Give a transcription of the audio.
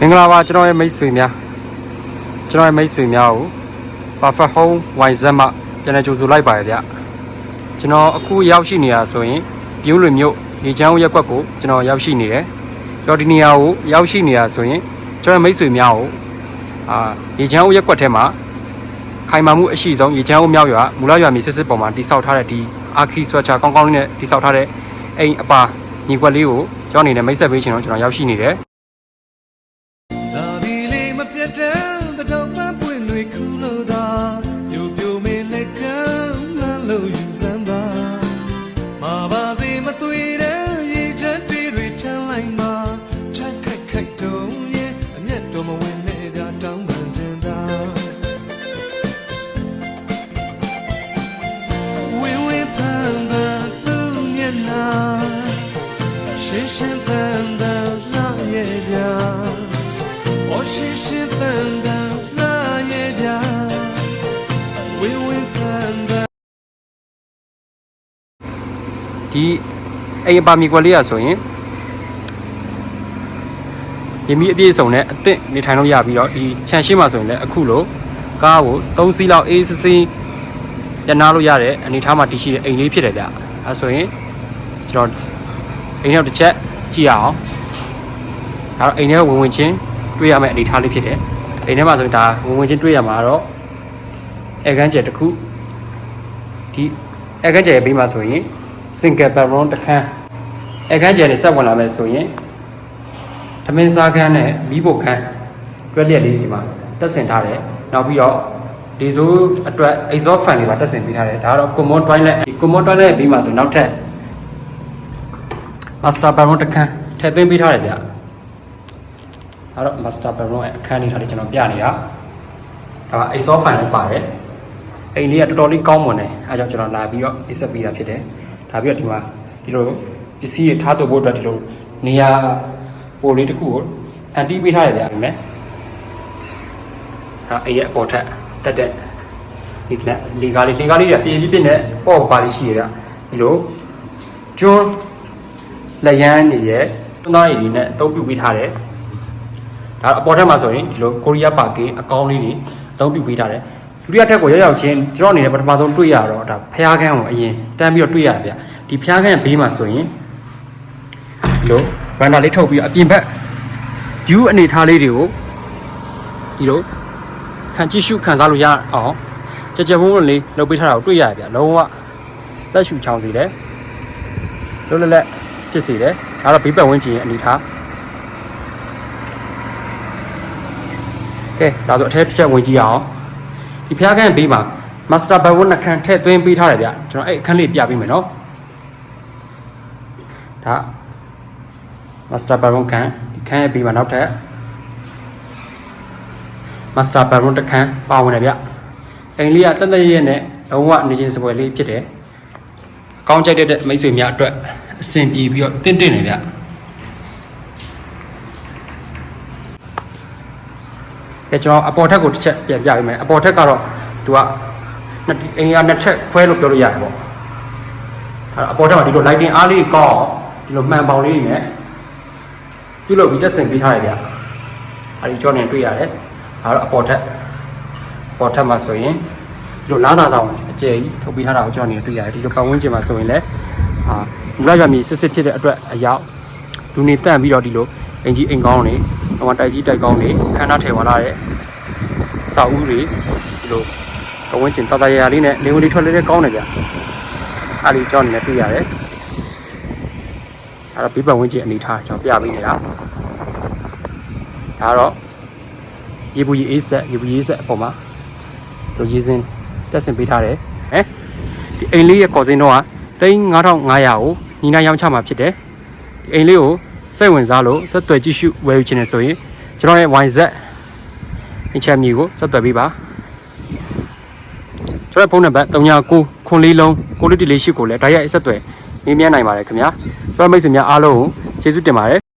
မင်္ဂလာပါကျွန်တော်ရဲ့မိတ်ဆွေများကျွန်တော်ရဲ့မိတ်ဆွေများကို Perfect Home YZ မှပြန်လည်ကြိုဆိုလိုက်ပါရဗျကျွန်တော်အခုရောက်ရှိနေတာဆိုရင်ပြိုးလွင်မြို့ရေချမ်းဦးရက်ကွက်ကိုကျွန်တော်ရောက်ရှိနေတယ်ကြော်ဒီနီယာကိုရောက်ရှိနေတာဆိုရင်ကျွန်တော်ရဲ့မိတ်ဆွေများကိုအာရေချမ်းဦးရက်ကွက်ထဲမှာခိုင်မာမှုအရှိဆုံးရေချမ်းဦးမြောက်ရွာမူလရွာမြေစစ်စစ်ပေါ်မှာတိစောက်ထားတဲ့ဒီအာခီဆွဲချာကောင်းကောင်းလေးနဲ့တိစောက်ထားတဲ့အိမ်အပါညီကွက်လေးကိုကျွန်တော်အနေနဲ့မိတ်ဆက်ပေးချင်တော့ကျွန်တော်ရောက်ရှိနေတယ် ဒီအိမ်အပါမြေကွက်လေးရဆိုရင်ရမီအပြည့်အစုံနဲ့အသင့်နေထိုင်လို့ရပြီးတော့ဒီခြံရှိမှဆိုရင်လည်းအခုလိုကားကို3စီးလောက်အေးစစ်စစ်ရနာလို့ရတဲ့အနေထားမှာတည်ရှိတဲ့အိမ်လေးဖြစ်တယ်ဗျအဲဆိုရင်ကျွန်တော်အိမ်နောက်တစ်ချက်ကြည့်ရအောင်ဒါတော့အိမ်ထဲဝင်ဝင်ချင်း တွေ့ရမယ့်အနေထားလေးဖြစ်တယ်အိမ်ထဲမှာဆိုရင်ဒါဝင်ဝင်ချင်းတွေ့ရမှာတော့အဲကန်းကျယ်တစ်ခုဒီအဲကန်းကျယ်ရဲ့ဘေးမှာဆိုရင် single bedroom တစ်ခန်းအခန်းကျယ်နဲ့ဆက်ဝင်လာမယ်ဆိုရင်သမင်းစားခန်းနဲ့မိဖို့ခန်းတွဲလျက်လေးဒီမှာတက်ဆင်ထားတယ်နောက်ပြီးတော့ဒီဆိုအတွက် exhaust fan လေးပါတက်ဆင်ပေးထားတယ်ဒါကတော့ common toilet ဒီ common toilet ပြီးမှဆိုနောက်ထပ် master bedroom တစ်ခန်းထည့်သွင်းပေးထားတယ်ဗျ ဒါတော့ master bedroom ရဲ့အခန်းလေးထားလေးကျွန်တော်ပြနေတာဒါက exhaust fan လည်းပါတယ်အိမ်လေးကတော်တော်လေးကောင်းမွန်တယ်အဲဒါကြောင့်ကျွန်တော်လာပြီးတော့အိပ်ဆက်ပေးတာဖြစ်တယ်ဒါပြီးတော့ဒီမှာဒီလိုပစ္စည်းတွေထားသွဖို့အတွက်ဒီလိုနေရာပိုလေးတစ်ခုကိုဖန်တီးပေးထားရတယ်ဗျာပြင်မယ်ဟာအိမ်ရဲ့အပေါ်ထက်တက်တဲ့ဒီကလက်လေကားလေးလေကားလေးတွေကပြေးပြီးပြင်းနဲ့ပေါ့ပါလေးရှိရတာဒီလိုကျွန်းလက်ရန်နေရဲ့တွန်းသားရည်တွေနဲ့အသုံးပြုပေးထားတယ် ဒါအပေါ်ထက်မှာဆိုရင်ဒီလိုကိုရီးယားပါကေအကောင်းလေးတွေအသုံးပြုပေးထားတယ်ဒုတိယထက်ကိုရောက်ရောက်ချင်းကျွန်တော်အနေနဲ့ပထမဆုံးတွေ့ရတော့ဒါဖျားခန်းကိုအရင်တန်းပြီးတော့တွေ့ရတယ်ဗျဒီဖျားခန်းရဲ့ဘေးမှာဆိုရင်ဒီလိုဗန်ဒါလေးထုတ်ပြီးအပြင်ဘက် view အနေထားလေးတွေကိုဒီလိုခံကြည့်ရှုခံစားလို့ရအောင်ကြကြဝုန်းဝုန်းလေးလုပ်ပေးထားတာကိုတွေ့ရတယ်ဗျလုံးဝသက်ရှူချောင်းစီတယ်လွတ်လပ်လပ်ဖြစ်စီတယ်ဒါတော့ဘေးပတ်ဝန်းကျင်ရဲ့အနေထား ကဲဒါဆိုအထက်တစ်ချက်ဝင်ကြည့်ရအောင်ဒီဖျားခန်းဘေးမှာ master bedroom နှစ်ခန်းထည့်သွင်းပေးထားတယ်ဗျကျွန်တော်အဲ့အခန်းလေးပြပေးမယ်နော်ဒါ master bedroom ခန်းဒီခန်းရဲ့ဘေးမှာနောက်ထပ် master bedroom တစ်ခန်းပါဝင်တယ်ဗျအိမ်လေးကတက်တက်ရဲရဲနဲ့လုံးဝနေချင်းစပွဲလေးဖြစ်တယ်ကောင်းကြိုက်တဲ့မိတ်ဆွေများအတွက်အဆင်ပြေပြီးတော့တင့်တင့်နေဗျ ကဲကျွန်တော်အပေါ်ထက်ကိုတစ်ချက်ပြန်ပြပေးမယ်အပေါ်ထက်ကတော့သူကနှစ်အိမ်ကနှစ်ချက်ခွဲလို့ပြောလို့ရတယ်ပေါ့အဲအပေါ်ထက်မှာဒီလို lighting အားလေးကောင်းအောင်ဒီလိုမှန်ပေါင်လေးတွေနဲ့ပြုလုပ်ပြီးတက်ဆင်ပေးထားရဗျအဲဒီကြောနေတွေ့ရတယ်ဒါတော့အပေါ်ထက်အပေါ်ထက်မှာဆိုရင်ဒီလိုလားသာဆောင်အကျယ်ကြီးထုတ်ပေးထားတာကိုကြောနေတွေ့ရတယ်ဒီလိုပတ်ဝန်းကျင်မှာဆိုရင်လည်းအာမူလရမီစစ်စစ်ဖြစ်တဲ့အတွက်အရောက်လူနေတန့်ပြီးတော့ဒီလိုအင်ကြီးအိမ်ကောင်းတွေ ဟိုမှာတိုက်ကြီးတိုက်ကောင်းတွေခန်းသားထဲဝင်လာတဲ့အစာဦးတွေဒီလိုကဝန်းကျင်တတရာလေးနဲ့နေဝင်လေးထွက်လေးလေးကောင်းတယ်ဗျအားလေးကြောင်းနေနဲ့တွေ့ရတယ်အဲ့တော့ဘေးပတ်ဝန်းကျင်အနေထားကျွန်တော်ပြပေးနေတာဒါတော့ရေဘူးရေအေးဆက်ရေဘူးရေအေးဆက်အပေါ်မှာဒီရေစင်းတက်ဆင်ပေးထားတယ်ဟမ်ဒီအိမ်လေးရဲ့ကော်စင်းတော့က3500ကိုညီနာရောင်းချမှာဖြစ်တယ်ဒီအိမ်လေးကို စိတ်ဝင်စားလို့ဆက်သွယ်ကြည့်ရှုဝယ်ယူချင်တယ်ဆိုရင်ကျွန်တော်ရဲ့ YZ အင်ချမ်းမြေကိုဆက်သွယ်ပေးပါကျွန်တော်ဖုန်းနံပါတ်39ခွန်လေးလုံးကိုလေးတီလေးရှိကိုလည်းဓာတ်ရိုက်ဆက်သွယ်မေးမြန်းနိုင်ပါတယ်ခင်ဗျာကျွန်တော်မိတ်ဆွေများအားလုံးကိုကျေးဇူးတင်ပါတယ်